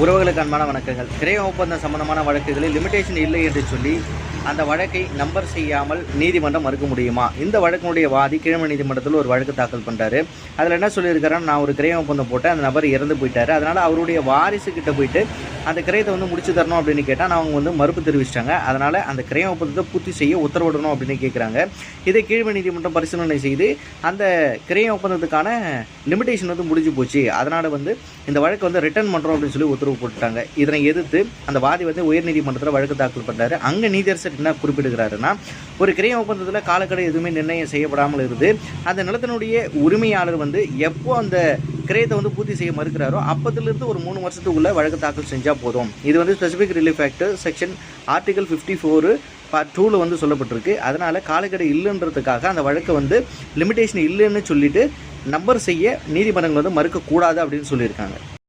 உறவுகளுக்கு அன்பான வணக்கங்கள். கிரய ஒப்பந்தம் சம்பந்தமான வழக்குகளில் லிமிடேஷன் இல்லை என்று சொல்லி அந்த வழக்கை நம்பர் செய்யாமல் நீதிமன்றம் மறுக்க முடியுமா? இந்த வழக்கினுடைய வாதி கீழ்மை நீதிமன்றத்தில் ஒரு வழக்கு தாக்கல் பண்ணுறாரு அதில் என்ன சொல்லியிருக்காருன்னா நான் ஒரு கிரய ஒப்பந்தம் போட்டேன் அந்த நபர் இறந்து போயிட்டாரு. அதனால் அவருடைய வாரிசு கிட்ட போயிட்டு அந்த கிரயத்தை வந்து முடிச்சு தரணும் அப்படின்னு கேட்டால் அவங்க வந்து மறுப்பு தெரிவிச்சிட்டாங்க. அதனால் அந்த கிரய ஒப்பந்தத்தை பூர்த்தி செய்ய உத்தரவிடணும் அப்படின்னு கேட்குறாங்க இதை கீழ்மை நீதிமன்றம் பரிசீலனை செய்து அந்த கிரய ஒப்பந்தத்துக்கான லிமிடேஷன் வந்து முடிஞ்சு போச்சு. அதனால் வந்து இந்த வழக்கு வந்து ரிட்டர்ன் பண்ணுறோம் அப்படின்னு சொல்லி உத்தரவு போட்டுட்டாங்க. இதனை எதிர்த்து அந்த வாதி வந்து உயர்நீதிமன்றத்தில் வழக்கு தாக்கல் பண்ணுறாரு அங்கே நீதியரசர் என்ன குறிப்பிடுகிறாருன்னா ஒரு கிரய ஒப்பந்தத்தில் காலக்கெடு எதுவுமே நிர்ணயம் செய்யப்படாமல் இருந்து அந்த நிலத்தினுடைய உரிமையாளர் வந்து எப்போ அந்த கிரயத்தை வந்து பூர்த்தி செய்ய மறுக்கிறாரோ அப்பத்திலிருந்து ஒரு மூணு வருஷத்துக்குள்ளே வழக்கு தாக்கல் செஞ்சால் போதும். இது வந்து specific relief act section article fifty four part டூவில் வந்து சொல்லப்பட்டிருக்கு. அதனால் காலக்கெடு இல்லைன்றதுக்காக அந்த வழக்கை வந்து லிமிடேஷன் இல்லைன்னு சொல்லிட்டு நம்பர் செய்ய நீதிமன்றங்கள் வந்து மறுக்கக்கூடாது அப்படின்னு சொல்லியிருக்காங்க.